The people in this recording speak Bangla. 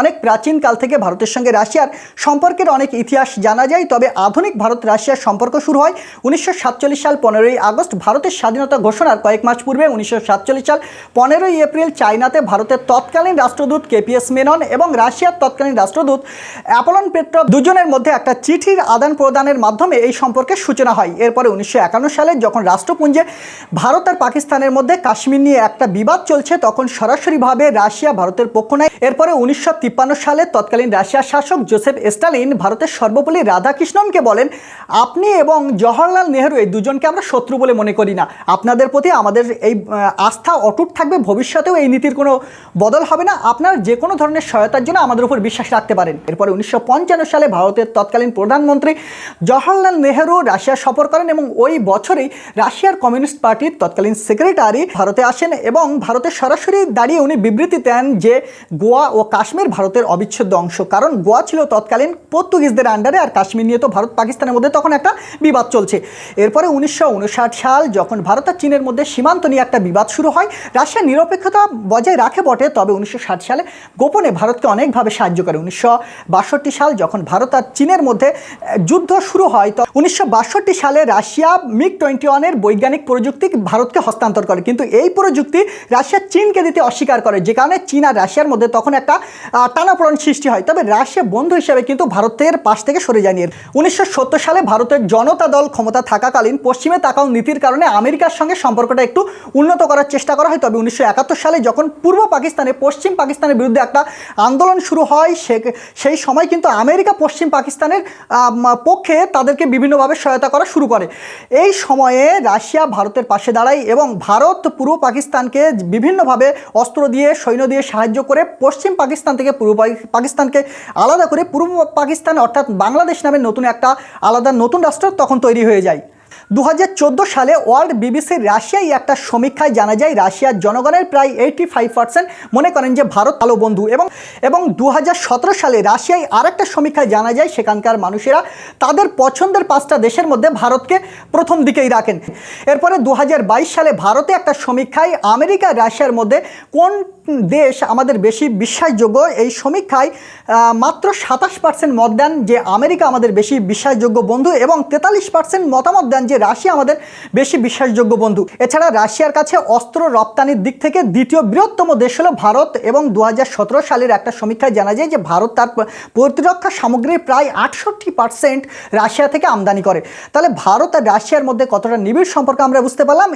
অনেক প্রাচীন কাল থেকে ভারতের সঙ্গে রাশিয়ার সম্পর্কের অনেক ইতিহাস জানা যায়, তবে আধুনিক ভারত রাশিয়ার সম্পর্ক শুরু হয় উনিশশো সাতচল্লিশ সাল পনেরোই আগস্ট। ভারতের স্বাধীনতা ঘোষণার কয়েক মাস পূর্বে উনিশশো সাতচল্লিশ সাল পনেরোই এপ্রিল চায়নাতে ভারতের তৎকালীন রাষ্ট্রদূত কেপিএস মেনন এবং রাশিয়ার তৎকালীন রাষ্ট্রদূত অ্যাপলন পেট্রভ দুজনের মধ্যে একটা চিঠির আদান প্রদানের মাধ্যমে এই সম্পর্কের সূচনা হয়। এরপরে উনিশশো একান্ন সালে যখন রাষ্ট্রপুঞ্জে ভারত আর পাকিস্তানের মধ্যে কাশ্মীর নিয়ে একটা বিবাদ চলছে, তখন সরাসরিভাবে রাশিয়া ভারতের পক্ষ নেয়। এরপরে উনিশশো তিপ্পান্ন সালে তৎকালীন রাশিয়ার শাসক জোসেফ স্টালিন ভারতের সর্বপল্লী রাধাকৃষ্ণনকে বলেন, আপনি এবং জওহরলাল নেহরু এই দুজনকে আমরা শত্রু বলে মনে করি না। আপনাদের প্রতি আমাদের এই আস্থা অটুট থাকবে। ভবিষ্যতেও এই নীতির কোনো বদল হবে না। আপনার যে কোনো ধরনের সহায়তার জন্য আমাদের উপর বিশ্বাস রাখতে পারেন। এরপরে উনিশশো পঞ্চান্ন সালে ভারতের তৎকালীন প্রধানমন্ত্রী জওহরলাল নেহরু রাশিয়া সফর করেন এবং ওই বছরেই রাশিয়ার কমিউনিস্ট পার্টির তৎকালীন সেক্রেটারি ভারতে আসেন এবং ভারতে সরাসরি দাঁড়িয়ে উনি বিবৃতি দেন যে গোয়া ও কাশ্মীর ভারতের অবিচ্ছেদ্য অংশ। কারণ গোয়া ছিল তৎকালীন পর্তুগিজদের আন্ডারে আর কাশ্মীর নিয়ে তো ভারত পাকিস্তানের মধ্যে তখন একটা বিবাদ চলছে। এরপরে উনিশশো উনষাট সাল যখন ভারত আর চীনের মধ্যে সীমান্ত নিয়ে একটা বিবাদ শুরু হয় রাশিয়া নিরপেক্ষতা বজায় রাখে বটে, তবে উনিশশো ষাট সালে গোপনে ভারতকে অনেকভাবে সাহায্য করে। উনিশশো বাষট্টি সাল যখন ভারত আর চীনের মধ্যে যুদ্ধ শুরু হয়, তো উনিশশো বাষট্টি সালে রাশিয়া মিগ টোয়েন্টি ওয়ানের বৈজ্ঞানিক প্রযুক্তি ভারতকে হস্তান্তর করে। কিন্তু এই প্রযুক্তি রাশিয়া চীনকে দিতে অস্বীকার করে, যে কারণে চীন আর রাশিয়ার মধ্যে তখন একটা টানাপোড়েন সৃষ্টি হয়। তবে রাশিয়া বন্ধু হিসেবে কিন্তু ভারতের পাশ থেকে সরে যায়নি উনিশশো সালে ভারতের জনতা দল ক্ষমতা থাকাকালীন পশ্চিমে তাকাও নীতির কারণে আমেরিকার সঙ্গে সম্পর্কটা একটু উন্নত করার চেষ্টা করা হয়। তবে উনিশশো একাত্তর সালে যখন পূর্ব পাকিস্তানে, পশ্চিম পাকিস্তানের বিরুদ্ধে একটা আন্দোলন শুরু হয়, সে সেই সময় কিন্তু আমেরিকা পশ্চিম পাকিস্তানের পক্ষে তাদেরকে বিভিন্নভাবে সহায়তা করা শুরু করে। এই সময়ে রাশিয়া ভারতের পাশে দাঁড়ায় এবং ভারত পূর্ব পাকিস্তানকে বিভিন্নভাবে অস্ত্র দিয়ে, সৈন্য দিয়ে সাহায্য করে পশ্চিম পাকিস্তান থেকে পূর্ব পাকি- পাকিস্তানকে আলাদা করে পূর্ব পাকিস্তান অর্থাৎ বাংলাদেশ নামে নতুন একটা, আলাদা নতুন রাষ্ট্র তখন তৈরি হয়ে যায়। দু হাজার চোদ্দ সালে ওয়ার্ল্ড বিবিসির রাশিয়ায় একটা সমীক্ষায় জানা যায়, রাশিয়ার জনগণের প্রায় এইটি ফাইভ পার্সেন্ট মনে করেন যে ভারত ভালো বন্ধু এবং এবং দু হাজার সতেরো সালে রাশিয়ায় আরেকটা সমীক্ষায় জানা যায়, সেখানকার মানুষেরা তাদের পছন্দের পাঁচটা দেশের মধ্যে ভারতকে প্রথম দিকেই রাখেন। এরপরে দু হাজার বাইশ সালে ভারতে একটা সমীক্ষায় আমেরিকা, রাশিয়ার মধ্যে কোন দেশ আমাদের বেশি বিশ্বাসযোগ্য? এই সমীক্ষায় মাত্র সাতাশ পার্সেন্ট মত দেন যে আমেরিকা আমাদের বেশি বিশ্বাসযোগ্য বন্ধু এবং তেতাল্লিশ পার্সেন্ট মতামত দেন যে রাশিয়া আমাদের বেশি বিশ্বাসযোগ্য বন্ধু। এছাড়া রাশিয়ার কাছে অস্ত্র রপ্তানির দিক থেকে দ্বিতীয় বৃহত্তম দেশ হলো ভারত এবং দু হাজার সতেরো সালের একটা সমীক্ষায় জানা যায় যে ভারত তার প্রতিরক্ষা সামগ্রীর প্রায় আটষট্টি পার্সেন্ট রাশিয়া থেকে আমদানি করে। তাহলে ভারত আর রাশিয়ার মধ্যে কতটা নিবিড় সম্পর্ক আমরা বুঝতে পারলাম?